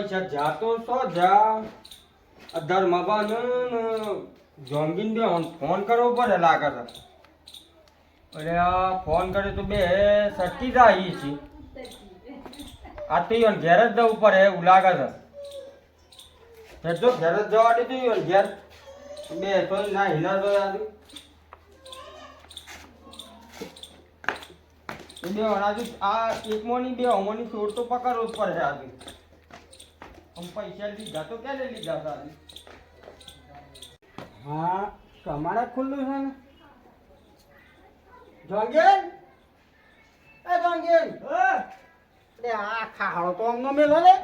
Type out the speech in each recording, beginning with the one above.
પૈસા જાતો સો જા. આ ધર્મબાન જોંગીન બે ફોન કરવો પડે લાગે છે. અરે આ ફોન કરે તો બે સટકી જાય છે. આ તો ઈવન ઘેર જ જવું પડે એવું લાગે છે. ફેર જો ઘેર જ જવા દીધું ઈવન ઘેર. બે તો ના હિના તો યાદ બે આ એક મોની બે અમોની ફોડ તો પકડવો જ પડે આજુ. પૈસા લીધા તો ક્યારે લીધા હતા હા તમારે ખુલ્લું છે ને? જોંગેન? એ જોંગેન! અરે આ ખાડો તો અમનો મેલો ને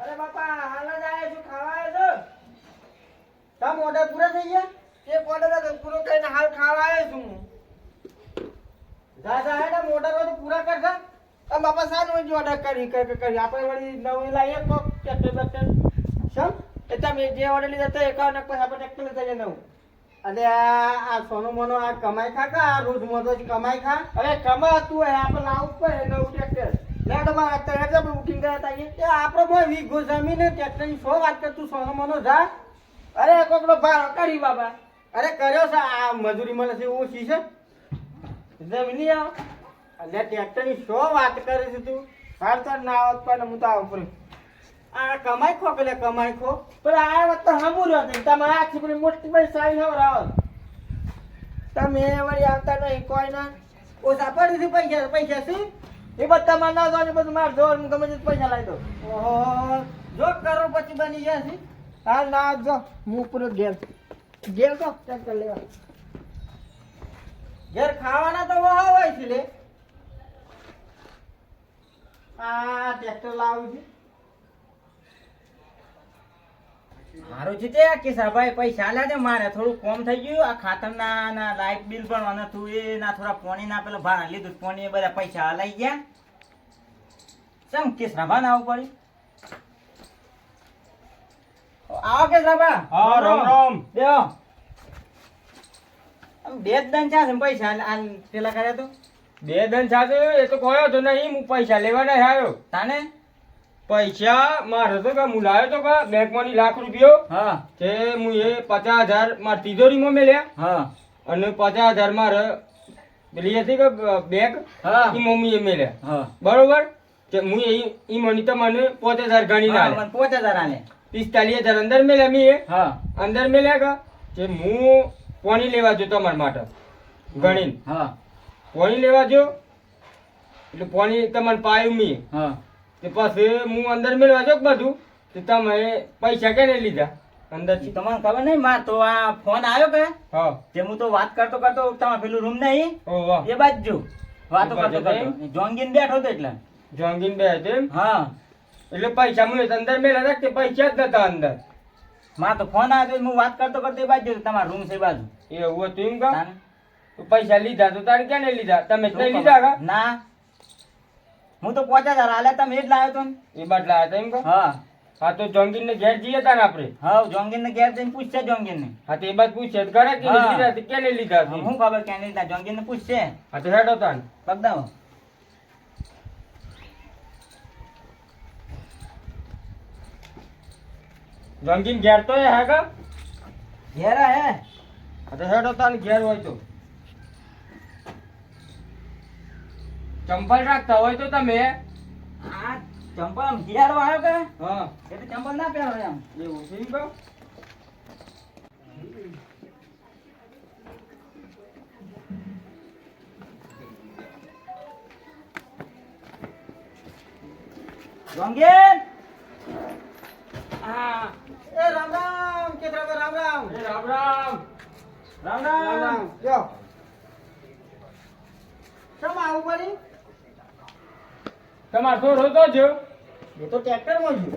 અરે બાપા હાલ જ આવે છું ખાવા આવ્યો તમ ઓર્ડર પૂરા થઈ ગયા? છું એક ઓર્ડર પૂરો કરીને હાલ ખાવા આવ્યો છું હું. જા જા હેડા ઓર્ડર પૂરા કર જા. આ બાપા સારું ઓર્ડર કરી કરી આપણે વળી નવી લાવીએ તો ટ્રેક્ટર બેક્ટર સમ તમે જે ઓર્ડર લીધા તો એકાવન પછી આપણે ટ્રેક્ટર લેતા જઈએ નવું અને આ સોનો મોનો આ કમાઈ ખા કા રોજ જ કમાઈ ખા? અરે કમા તું હે આપણે લાવવું જ પડે નવું ટ્રેક્ટર લે તો અત્યારે આપણે બુકિંગ કર્યા હતા આપણો ભાઈ વીઘો જમીન ટ્રેક્ટરની સો વાત કર તું સોનો મોનો જા. અરે, કોકનો ભાવ કરી બાબા. અરે, કર્યો છે. આ મજૂરી મળે છે ઓછી છે. જમીની આવ. અને ટ્રેક્ટરની સો વાત કરે છે તું? સાર સાર, ના આવત પણ હું તો આવું પડે. આ કમાઈ ખો પેલે કમાઈ ખો પણ આ વાત તો હમું રહ્યો છે તમારે આખી પેલી મોટી ભાઈ સારી ખબર આવો તમે વળી આવતા નહીં, કોઈ ના. ઓછા પડી પૈસા પૈસા છે એ બધું તમારે ના જોવાનું બધું મારે જોવાનું ગમે પૈસા લાવી દો ઓહો, જો કરો પછી બની ગયા છે. હાલ ના જો હું પૂરો ઘેર ઘેર તો ટ્રેક્ટર લેવા. ઘેર ખાવાના તો હોય છે લે. આ ટ્રેક્ટર લાવું છે. મારું છે તે કિસાભાઈ પૈસા લે છે મારે થોડું કોમ થઈ ગયું. આ ખાતરના ના લાઇટ બિલ પણ અને તું એ ના થોડા પોણી ના પેલા ભાડા લીધું પોણી બધા પૈસા હલાઈ ગયા. ચમ કિસરાભા ના આવું પડ્યું આવો કિસરાભા હા રામ રામ. બેહો બે જ દન છે પૈસા આલ પેલા કર્યા તો? બે દન છે એ તો કયો તો નહીં હું પૈસા લેવા નહીં આવ્યો. તાને? પૈસા મારે તો કે હું લાવ્યો તો કે બેંકમાંથી લાખ રૂપિયો હા. તે હું એ પચાસ હજાર મારી તિજોરીમાં મેલ્યા. હા. અને પચાસ હજાર મારે પેલી હતી કે બેગ હા. એ મમ્મીએ મેલ્યા. હા. બરોબર? કે હું એ એ મની તો મને પાંચ હજાર ગણી ના પાંચ હજાર આને પિસ્તાલીસ હજાર અંદર મેલ્યા મેં હા. અંદર મેલ્યા કા? હું કોની લેવા જો તમારા માટે. ગણીને. હા. કોની લેવા જો? એટલે કોની તમારે પાયું મેં. હા. તે પછી હું અંદર મેળવા જો બધું તે તમે પૈસા કેને લીધા અંદરથી? તમને ખબર નહીં માં તો આ ફોન આવ્યો કે? હા. તે હું તો વાત કરતો કરતો તમારે પેલું રૂમ નહીં? એ બાજુ. વાતો કરતો કરતો. જોંગીન બેઠો હતો એટલે. જોંગીન બેઠો એમ? હા. એટલે પૈસા હું અંદર મેળા હતા કે પૈસા જ નતા અંદર? માં તો ફોન આવ્યો હું વાત કરતો કરતો એ બાજુ તમારો રૂમ છે બાજુ. એવું હતું એમ કા? પૈસા લીધા તો તારે ક્યાં લીધા? તમે જ નહીં લીધા ના. હું તો પોચા હજાર આલ્યા તમે એ જ લાવ્યો તો એ એ લાવ્યો તો એમ કા? હા. હા તો જોંગીન ને ઘેર જઈએ તા ને આપણે? હા જોંગીને ઘેર જઈને પૂછશે જોંગીને હા તે બાદ પૂછશે. ઘરે કે લીધા તે કે લીધા હું ખબર ક્યાં લીધા? જોંગીને પૂછશે. હા તો હેડો તાન. પગદાવો જોંગીન ઘેર તો હે કા? ઘેર હે. હા તો હેડો તાન ઘેર હોય તો. ચંપલ રાખતા હોય તો તમે આ ચંપલ આમ હિયાળો આવ્યો કે હા એટલે ચંપલ ના પહેરો એમ એવું છે એમ કા જોંગીન હા એ રામ રામ કેતરાભાઈ રામ રામ એ રામ રામ રામ રામ રામ રામ જો શેમ આવું પડી તમારો છોરો તો જો. એ તો ટ્રેક્ટરમાં છું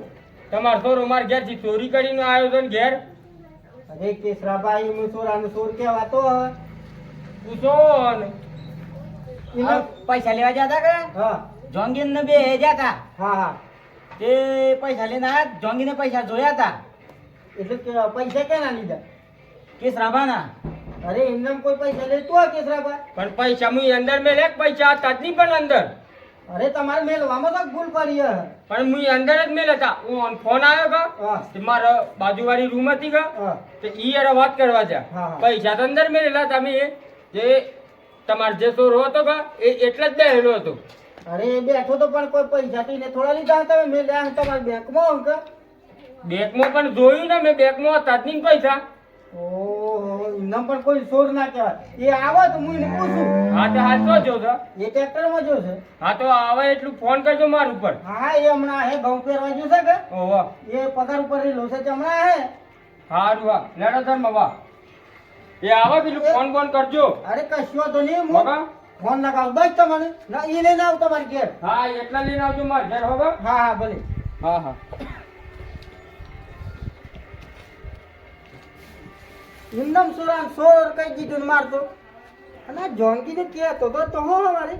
તમારો છોરો ઘેર ઘેરથી ચોરી કરીને આવ્યો તો ને ઘેર. અરે કેસરાભાઈ હું સોરાનો સોર કહેવાતો હોય. પૂછો ને પૈસા લેવા જતા કે? હા. જોંગીન ને બે જતા? હા હા. તે પૈસા લઈને આ જોંગીને પૈસા જોયા હતા એટલે કે પૈસા કેના લીધા? કેસ રાભાના અરે એમને કોઈ પૈસા લેતો હોય કેસરાભાઈ? પણ પૈસા હું અંદર મેં લે પૈસા હતા જ નહીં પણ અંદર. અરે તમારે મેલવામાં તો ભૂલ પડી પણ હું અંદર જ મેલ હતા. હું ફોન આવ્યો કા મારા બાજુવાળી રૂમ હતી કા હા. તો ઈ યાર વાત કરવા જા. પૈસા તો અંદર મેલેલા તમે. જે તમારો જે સોરો હતો કા એ એટલે જ બેહેલો હતો. અરે બેઠો તો પણ કોઈ પૈસા તો એને થોડા લીધા તમે મેં લ્યા તમારા બેંકમાં અંક બેંકમાં પણ જોયું ને મેં બેંકમાં હતા જ નહીં પૈસા. એમને પણ કોઈ સોર ના કહેવાય. એ આવે તો હું એને પૂછું. હા તો હાલ તો જો છો એ ટ્રેક્ટરમાં જો છે. હા તો આવે એટલું ફોન કરજો માર ઉપર. હા એ હમણાં હે ઘઉં પહેરવા ગયું છે કે? ઓહો. એ પગાર ઉપર રહેલો છે તે હમણાં હે. હારું હા લેડો ધર વાહ એ આવે પેલું ફોન ફોન કરજો. અરે કશો તો નહીં હું ફોન લગાવ. બસ તમને ના એ લઈને આવ તમારી ઘેર. હા એટલા લઈને આવજો માર ઘેર હોગા? હા હા ભલે. હા હા. એમનામ સુરાન સોર કઈ કીધું મારતો. અને આ જોનકી ને કહેતો તો તો હો મારે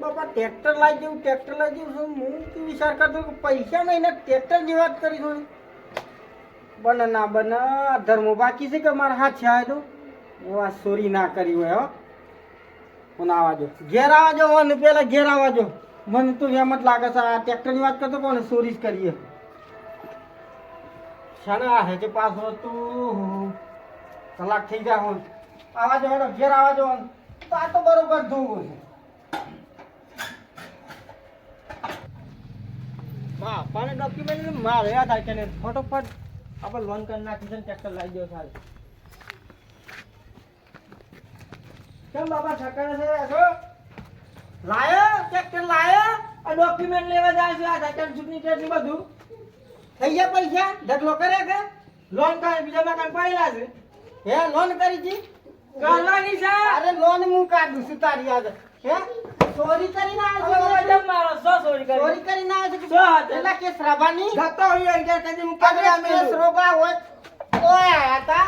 બાપા, ટ્રેક્ટર લાવી જેવું ટ્રેક્ટર લાવી જેવું હું તો વિચાર કરતો કે પૈસા નહીં ને ટ્રેક્ટરની વાત કરી થોડી બને ના બને ધર્મો બાકી છે કે મારા હાથ છે આ તો એવા ચોરી ના કરી હોય, હો. હું આવા જો ઘેર આવવા જો ને પેલા ઘેર આવવા જો મને તો એમ જ લાગે છે, આ ટ્રેક્ટરની વાત કરતો કોને ચોરી જ કરીએ. શાના હે કે પાછો તું કલાક થઈ ગયા હું આવા જો હેડો ઘેર આવા જો તો આ તો બરોબર ધોવું છે. બાપાને ડોક્યુમેન્ટ મારે યાદ આવે કે ફટોફટ આપણે લોન કરી નાખી છે ટ્રેક્ટર લાવી દો સારું કેમ બાપા ઠકાણે છે? લાયો? ટ્રેક્ટર લાયો? આ ડોક્યુમેન્ટ લેવા જાય છે, આ ટ્રેક્ટર ચૂંટણી ને બધું. થઈ ગયા પૈસા? ઢગલો કરે કે? લોન કાંઈ બીજા કાંઈ પડેલા છે? હે લોન કરી હતી કાલાની છે. અરે લોન હું કાઢું છું તારી યાદ હે? ચોરી કરીને આવ્યો છે મારો? સો ચોરી કરી? ચોરી કરી ના આવજો સો પેલા કે શ્રાબાની જતો હોય અંદર કદી હું કાઢી આમે શ્રોબા હોય ઓય આતા તા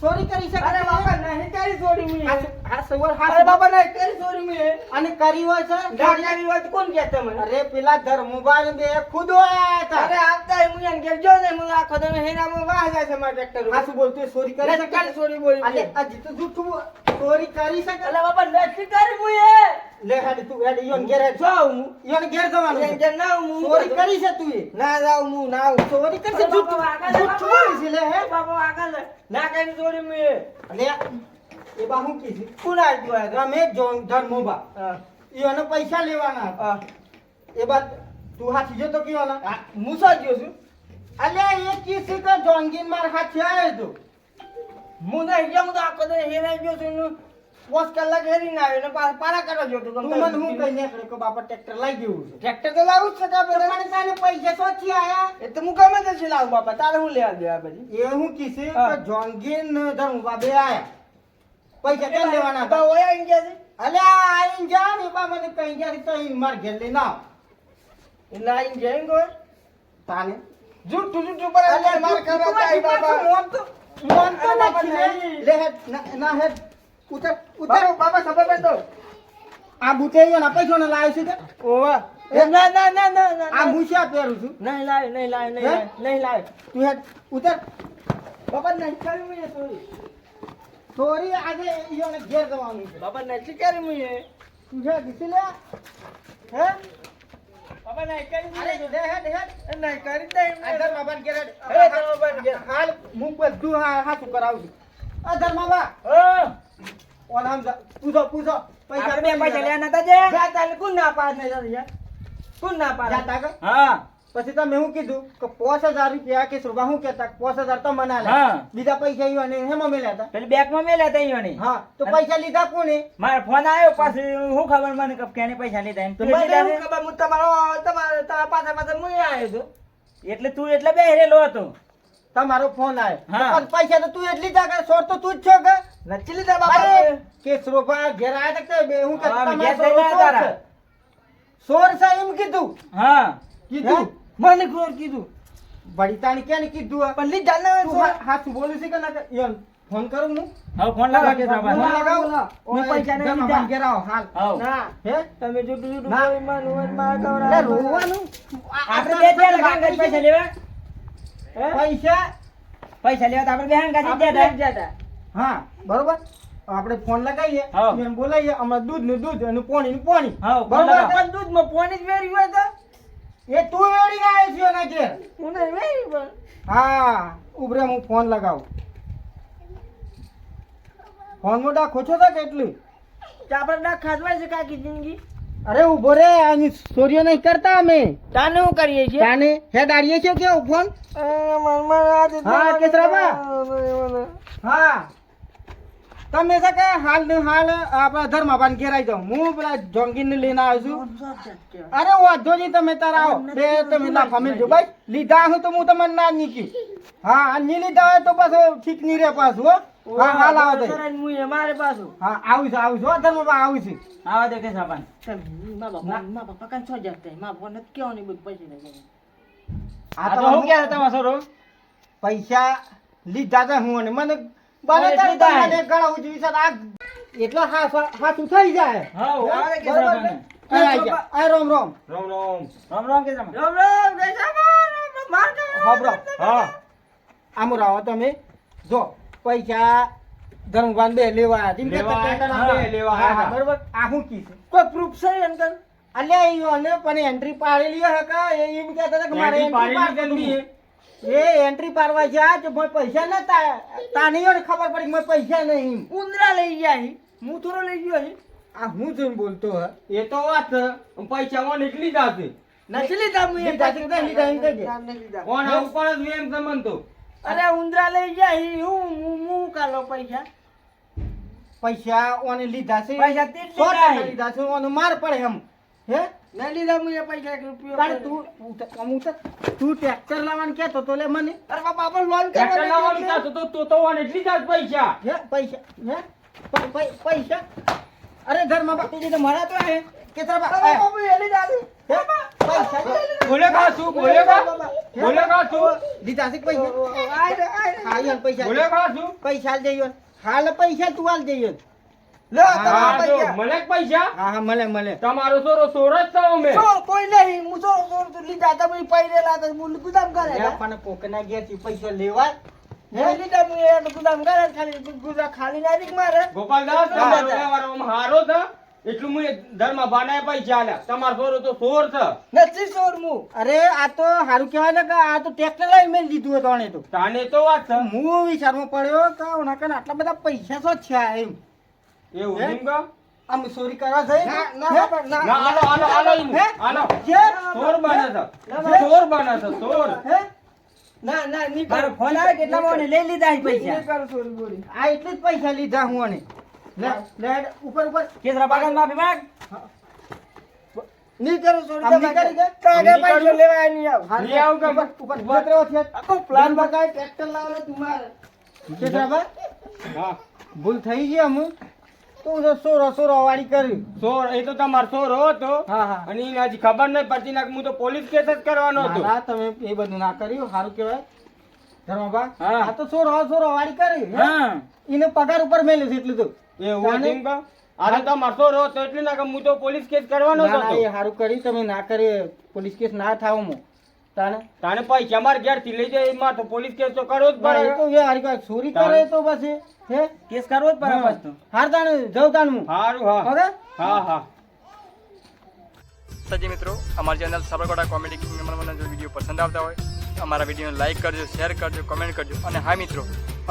ચોરી કરી છે અરે બાપા નહીં કરી ચોરી મી હા સવાર હા અરે બાપા નહીં કરી ચોરી મી. અને કરી હોય છે? ગાડી હોય તો કોણ કહેતા મને અરે પેલા ધર્મુભાઈ બે ખુદ આયા હતા. અરે આવતા હું એને ઘેર જો ને હું આખો તમે હેરામાં વાહ જાય છે મારા ટ્રેક્ટર હા શું બોલતું ચોરી કરી છે કાલ ચોરી બોલી અરે હજી તો જૂઠું ચોરી કરી છે અરે બાપા નથી કરી હું એ. લે હાડી તું હેડી યોન ઘેર જાવ હું યોન ઘેર જવાનું યોન ઘેર ના હું ચોરી કરી છે તું ના જાવ હું ના ચોરી કરી છે જૂઠું? જૂઠું છે લે હે બાપા આગળ ના કરી ચોરી મે અલે એ બા હું કીધું? આવ્યું આ રમે જોન ધર્મોબા. ઈઓને પૈસા લેવાના. એ બા તું હાથી જતો કીવાના હું સા ગયો છું? અલ્યા એ કીધી કે જોંગીન માર હાથી આવ્યો તો. હું ગયો હું તો આખો દે હેરાઈ ગયો છું ને પોસ કલાક હેરી ના આવ્યો ને પાછા પારા કરવા જો તો તું મને હું કઈ નીકળ્યો કે બાપા ટ્રેક્ટર લઈ ગયું છે? ટ્રેક્ટર તો લાવું જ છે કા પણ તાને પૈસા સોચી આયા? એ તો હું ગમે તે લાવું બાપા તારે હું લેવા દેવા બધી એ હું કીધી કે જોંગીન ધર્મોબા બાબે આયા. પૈસા કેમ લેવાના તો ઓય આઈ ગયા છે. અલ્યા આઈ જા ને બા મને કઈ ગયા તો ઈ માર ઘેર લઈને ના એટલે આઈ જાય ને તાને? જૂઠું જૂઠું પર અલે માર કરવા જાય બાબા મોન તો મોન તો નથી લે હેડ ના- હે ઉતર ઉતર. બાબા ખબર પડ તો. આ બુટે ના પૈસો ને લાવ્યો છે તે. ઓવા. ના ના ના ના આ મુશિયા પહેરું છું. નહીં લાય નહીં લાય નહીં લાય નહીં લાય તું હેડ ઉતર. બાબા નહીં કરી મેં ચોરી આજે ઈયોને ઘેર જવાનું છે. બાબા નથી કરી મેં તું હે દીસી લે. હે? બાબા નહીં કરી અરે હે દે હે નહીં કરી દે અંદર બાબા ઘેર હે બાબા ઘેર. હાલ હું બધું હા હાથું કરાવું છું. અધર બાબા. હે? ઓન હમ પૂછો પૂછો. પૈસા બે પૈસા લેના તા જે જાતા ને કોણ ના પાડ? ને જા કોણ ના પાડ? જા તા હા. પછી તમે હું કીધું કે પાંચ હજાર રૂપિયા કે સુરભા હું કેતા પાંચ હજાર તો મને હા. બીજા પૈસા ઈવા ને હેમાં મેલ્યા હતા. પેલી બેગમાં મેલ્યા તા ઈયોની. હા તો પૈસા લીધા કોને? મારો ફોન આવ્યો પાછી હું ખબર મને કે કેને પૈસા લીધા એમ. તો? ખબર હું તમારો તમારો તારા પાછા પાછા હું આવ્યો છું. એટલે તું એટલે બેહેલો હતો. તમારો ફોન આવ્યો. પૈસા તો તું જ લીધા કે સોર તો તું જ છો કે? નથી લીધા બાપા. કે સુરભા ઘેર આવ્યા તા બે? હું કે તમારો સોર સાહેબ સોર છે એમ કીધું. હા. કીધું. મને કોણ કીધું તાણી ક્યાં કીધું પણ લી ના હા તું બોલું છે કે ના કે ફોન કરું હું હવે ફોન લગાવ કે ફોન લગાવ. હું પૈસા ને લીધા. ઘેર આવો, હાલ. ના. હે? તમે જો જુઠું ના. બોલી માનું માર એટલે રોવાનું? આપણે બે ત્યાં લગાવ પૈસા લેવા હે? પૈસા પૈસા લેવા તો આપણે બે હાંગાથી જ આપણે ગયા જ તા. જતા. હા બરોબર આપણે ફોન લગાવીએ બોલાવીએ હમણાં દૂધનું દૂધ અને પાણી નું પાણી બરોબર દૂધમાં દૂધમાં પાણી જ વેરી હોય તો એ તું વેડી આવ્યો છે એના ઘેર? હું નહીં વેડી પણ. હા ઉભરે હું ફોન લગાવું. ફોન મોટા ખોચો હતા કેટલું? ચાપર ના ખાધવાય છે કાકી જિંદગી. અરે ઊભો રે આની ચોરીઓ નહીં કરતા અમે. તાને હું કરીએ છીએ? તાને હે દાડીએ છે કેવો ફોન? હા, કેસરાબા. હા. તમે છે કે હાલ ને હાલ આપણા ધર્માબાન ઘેર આવી જાઉં હું પેલા જોંગીને લઈને આવ્યો છું. અરે વાંધો નહીં તમે તારા આવો. બે તમે ના ફામિલ જો. ભાઈ લીધા હું તો હું તમને ના નીકી હા નહીં લીધા હોય તો પાછું ઠીક નહીં રે પાછું હો. હા હાલ આવો તો મારે પાછું. હા આવું છું આવું છું હો ધર્મબા આવું છું. આવા દે કેસાભાઈ મા બાપા મા બાપા કાન છો જાતે મા બાપા નથી નહીં બધું પૈસા લઈ આ તો હું ક્યારે ક્યાં તમારો પૈસા લીધા તા હું અને મને બને તાર હે. તમને આ એટલો હાથ જાય. હા? આ રોમ રોમ. રામ રામ. રામ રામ રામ માર હા આમ રાવો તમે. જો પૈસા ધર્મભાન બે લેવા જેમ કે લેવા હા, હા, બરોબર. આ શું કી કોઈ પ્રૂફ છે અંકલ અલ્યા ઈ ઓને પણ એન્ટ્રી પાડેલી હે કા? એ એમ કહેતા હતા કે મારે એન્ટ્રી પાડેલી. એ એન્ટ્રી પાડવા ગયા તો મને પૈસા નતા તાની ને ખબર પડી મોય મને પૈસા નહીં. ઉંદરા લઈ ગયા. હું. થોડો લઈ ગયો આ હું જોઈને બોલતો હે? એ તો વાત. પૈસા ઓન એટલી જ હશે નથી લીધા હું એ લીધા છે કે નહીં લીધા? એમ કહેજે. ઓન પણ જ એમ સમજતો અરે ઉંદરા લઈ ગયા હું. હું કાલો પૈસા? પૈસા ઓને લીધા છે. પૈસા તે લીધા છે. લીધા છે. ઓને માર પડે એમ. હે? લીધા હું પૈસા એક રૂપિયો તારે તું તું- તો તું ટ્રેક્ટર લાવવાનું કહેતો તો લે મને. અરે બાપા આપણે લોન ટ્રેક્ટર લાવવાનું કરવાની તો તો તો ઓન એટલી જ પૈસા. હે પૈસા હે? પ- પ- પૈસા? અરે ઘરમાં બાપુ તો મળ્યા તો હે કે તારા? બાપુ પૈસા બોલે કા શું બોલે કા બોલે કા શું લીધા છે પૈસા? આય રે, આય રે. હા યાર પૈસા બોલે કા શું પૈસા હાલ જઈએ હાલ પૈસા તું હાલ જઈએ લો, તમારા હા પૈસા. હા હા મળે મળે તમારો સોરો સોર જ થયો મેં. કોઈ નહીં હું ચોર ચોર તો લીધા હતા પછી પૈરેલા હતા હું ગુદામ કરે પણ પોકના ઘેરથી પૈસા લેવા હે લીધા હું એ ગુદામ કરે ખાલી ગુદા ખાલી ના દીક મારે. ગોપાલદાસ હા. તમારો હારો છે? એટલું મુ ધર્મ બાનાય પૈસા આલ્યા. તમારો સોરો તો સોર છે. નથી સોર હું અરે આ તો સારું કહેવાય ને કે આ તો ટ્રેક્ટર લઈ મેં લીધું હતું તો. તાને તો વાત છે. હું વિચારમાં પડ્યો કે ઓના કને આટલા બધા પૈસા શું છે એમ. એવું હે? એમ કા? આમ ચોરી કરવા જઈ? ના હે? ના ના ના આલો આલો આલો. હે? આલો જે? સોર બને છે. ના. સોર બને છે હે? ના ના નહીં મારો ફોન આવે કેટલામાં મને લઈ લીધા છે પૈસા. પૈસા કર ચોરી બોરી. આ એટલે જ પૈસા લીધા હું આને લે લે ઉપર ઉપર. કેસરા બાગન માફી માંગ. ની કરું ચોરી તો કરી દે? કાગે પૈસા લેવા નહીં ની આવની આવ કે ઉપર ઉપર ઉપર. છે. આખો પ્લાન બકાય ટ્રેક્ટર લાવેલો તું મારે. બા હા. ભૂલ થઈ ગઈ અમુ તો હું સોરો સોરો વાળી કરી. સોર એ તો તમારો સોર હતો. હા હા. અને એને ખબર નહીં પડતી ના હું તો પોલીસ કેસ જ કરવાનો હતો. ના, ના, તમે એ બધું ના કર્યું સારું કહેવાય. ધર્મભા હા. તો સોરો સોરો વાળી કરી હા? એને પગાર ઉપર મેલ્યું છે એટલું તો. એવું? હતું કા? આ તો હતો એટલે ના કે હું તો પોલીસ કેસ કરવાનો ના, એ સારું કર્યું તમે ના કરી પોલીસ કેસ ના થાવ મો તાને તાને પૈસા માર ઘેરથી લઈ જાય એમાં તો પોલીસ કેસ તો કરો જ પડે. તો એ હારી કોઈ ચોરી કરે તો પછી હે? કેસ કરવો જ પડે બસ તો. હાર તાણે જવું તાણ. હું હારું હા. હવે? હા હા. સજી મિત્રો અમારી ચેનલ સાબરકાંઠા કોમેડી કિંગ મને જો વીડિયો પસંદ આવતા હોય અમારા વિડીયોને લાઇક કરજો શેર કરજો કમેન્ટ કરજો. અને હા મિત્રો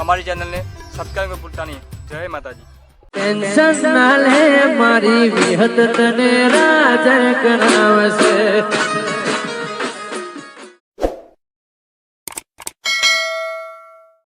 અમારી ચેનલને સબસ્ક્રાઈબ કરવું ભૂલતા નહીં. જય માતાજી. ટેન્શન ના લે મારી વિહત તને રાજ કરાવશે.